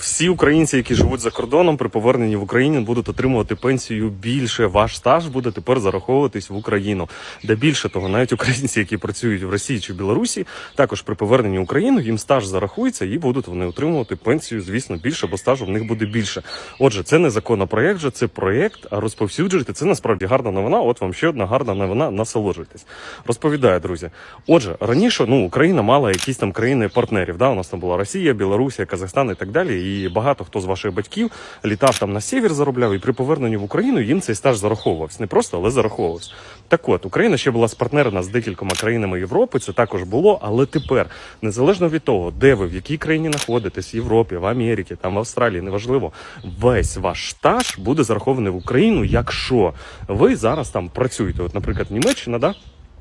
Всі українці, які живуть за кордоном, при поверненні в Україну будуть отримувати пенсію більше. Ваш стаж буде тепер зараховуватись в Україну. Де більше того, навіть українці, які працюють в Росії чи Білорусі, також при поверненні в Україну їм стаж зарахується і будуть вони отримувати пенсію, звісно, більше, бо стажу в них буде більше. Отже, це не законопроект, же це проєкт, а розповсюджуйте. Це насправді гарна новина. От вам ще одна гарна новина. Насолоджуйтесь. Розповідаю, друзі. Отже, раніше ну Україна мала якісь там країни партнерів. Да, у нас там була Росія, Білорусія, Казахстан і так далі. І багато хто з ваших батьків літав там на север, заробляв, і при поверненні в Україну їм цей стаж зараховувався. Не просто, але зараховувався. Так от, Україна ще була спартнерена з декількома країнами Європи. Це також було, але тепер, незалежно від того, де ви в якій країні знаходитесь, в Європі, в Америці, там в Австралії, неважливо, весь ваш стаж буде зарахований в Україну, якщо ви зараз там працюєте. От, наприклад, Німеччина, да.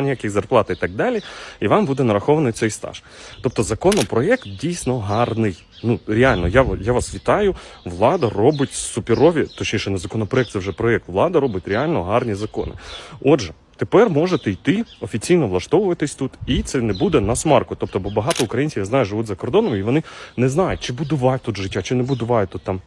ніяких зарплат і так далі, і вам буде нарахований цей стаж. Тобто законопроєкт дійсно гарний. Ну реально, я, я вас вітаю. Влада робить суперові, точніше, не законопроєкт, це вже проєкт. Влада робить реально гарні закони. Отже. Тепер можете йти офіційно влаштовуватись тут, і це не буде на смарку. Тобто, бо багато українців я знаю, живуть за кордоном, і вони не знають, чи будувати тут життя, чи не будувати тут там.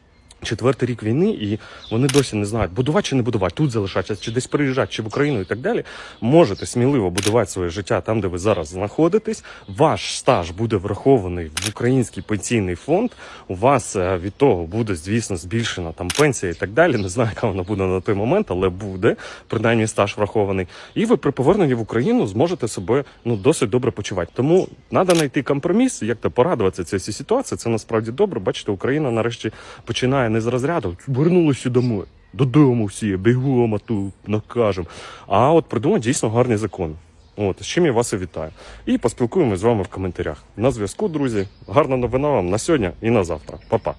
Четвертий рік війни, і вони досі не знають, будувати чи не будувати, тут залишатися, чи десь приїжджати, чи в Україну і так далі. Можете сміливо будувати своє життя там, де ви зараз знаходитесь. Ваш стаж буде врахований в український пенсійний фонд. У вас е, від того буде, звісно, збільшена там пенсія і так далі. Не знаю, яка вона буде на той момент, але буде принаймні стаж врахований. І ви при поверненні в Україну зможете себе ну досить добре почувати. Тому треба знайти компроміс, як то порадуватися всій ситуації. Це насправді добре. Бачите, Україна нарешті починає не з розряду вернулися домой. Додому всі, бігом, а ту накажемо. А от придумав дійсно гарний закон. От, з чим я вас і вітаю. І поспілкуємося з вами в коментарях. На зв'язку, друзі. Гарна новина вам на сьогодні і на завтра. Па-па.